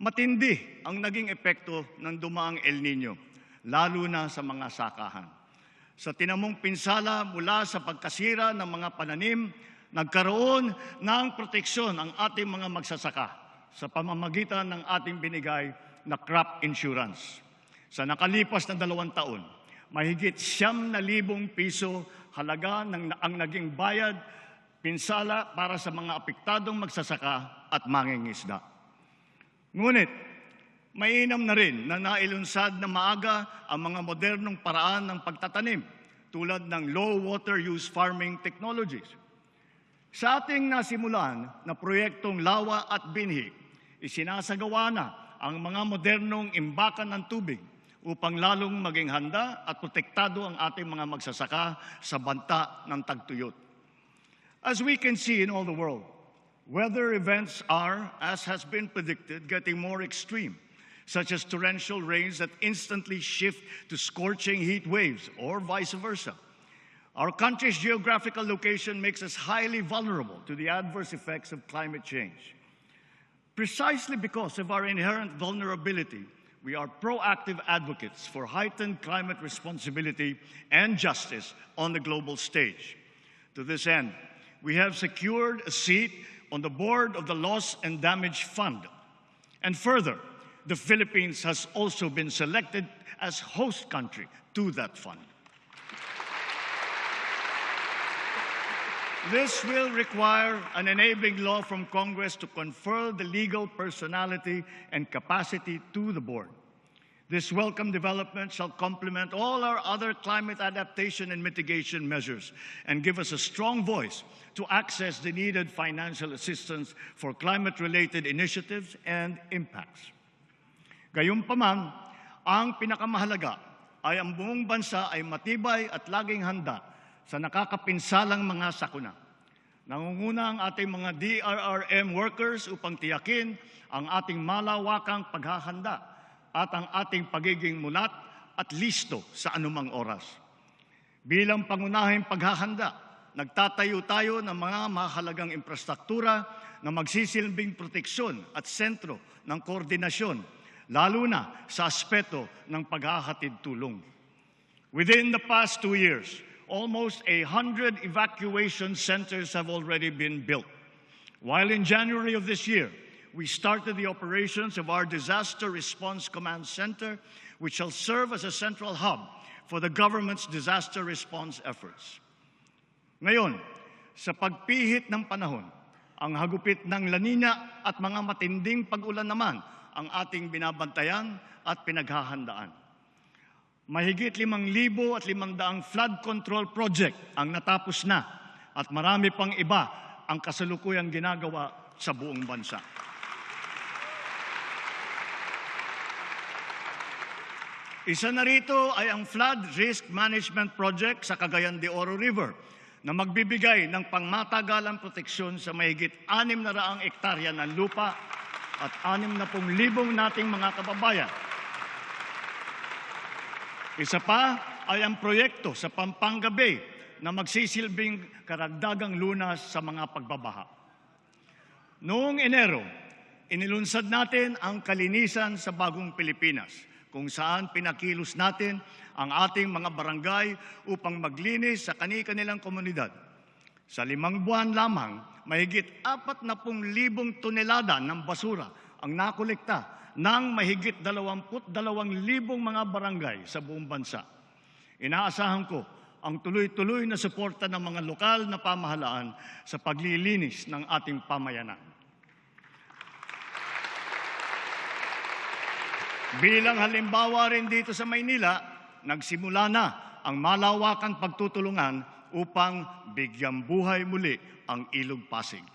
Matindi ang naging epekto ng dumaang El Nino, lalo na sa mga sakahan. Sa tinamong pinsala mula sa pagkasira ng mga pananim, nagkaroon ng proteksyon ang ating mga magsasaka sa pamamagitan ng ating binigay na crop insurance. Sa nakalipas na dalawang taon, mahigit siyam na libong piso halaga ng, ang naging bayad pinsala para sa mga apektadong magsasaka at mangingisda. Ngunit, mainam na rin na nailunsad na maaga ang mga modernong paraan ng pagtatanim tulad ng low water use farming technologies. Sa ating nasimulan na proyektong Lawa at Binhi, isinasagawa na ang mga modernong imbakan ng tubig upang lalong maging handa at protektado ang ating mga magsasaka sa banta ng tagtuyot. As we can see in all the world, weather events are, as has been predicted, getting more extreme, such as torrential rains that instantly shift to scorching heat waves or vice versa. Our country's geographical location makes us highly vulnerable to the adverse effects of climate change. Precisely because of our inherent vulnerability, we are proactive advocates for heightened climate responsibility and justice on the global stage. To this end, we have secured a seat on the board of the Loss and Damage Fund. And further, the Philippines has also been selected as host country to that fund. This will require an enabling law from Congress to confer the legal personality and capacity to the board. This welcome development shall complement all our other climate adaptation and mitigation measures and give us a strong voice to access the needed financial assistance for climate related initiatives and impacts. Gayunpaman, ang pinakamahalaga ay ang buong bansa ay matibay at laging handa sa nakakapinsalang mga sakuna. Nangunguna ang ating mga DRRM workers upang tiyakin ang ating malawakang paghahanda at ang ating pagiging mulat at listo sa anumang oras. Bilang pangunahing paghahanda, nagtatayo tayo ng mga mahalagang infrastruktura na magsisilbing proteksyon at sentro ng koordinasyon, lalo na sa aspeto ng paghahatid tulong. Within the past two years, almost a hundred evacuation centers have already been built. While in January of this year, we started the operations of our Disaster Response Command Center, which shall serve as a central hub for the government's disaster response efforts. Ngayon, sa pagpihit ng panahon, ang hagupit ng lanina at mga matinding pag-ulan naman ang ating binabantayan at pinaghahandaan. Mahigit limang libo at limang flood control project ang natapos na at marami pang iba ang kasalukuyang ginagawa sa buong bansa. Isa na rito ay ang Flood Risk Management Project sa Cagayan de Oro River na magbibigay ng pangmatagalang proteksyon sa mahigit anim na raang ektarya ng lupa at anim na pong libong nating mga kababayan. Isa pa ay ang proyekto sa Pampanga Bay na magsisilbing karagdagang lunas sa mga pagbabaha. Noong Enero, inilunsad natin ang kalinisan sa bagong Pilipinas kung saan pinakilos natin ang ating mga barangay upang maglinis sa kani-kanilang komunidad. Sa limang buwan lamang, mahigit apat na pung libong tonelada ng basura ang nakolekta ng mahigit 22,000 mga barangay sa buong bansa. Inaasahan ko ang tuloy-tuloy na suporta ng mga lokal na pamahalaan sa paglilinis ng ating pamayanan. Bilang halimbawa rin dito sa Maynila, nagsimula na ang malawakan pagtutulungan upang bigyang buhay muli ang Ilog Pasig.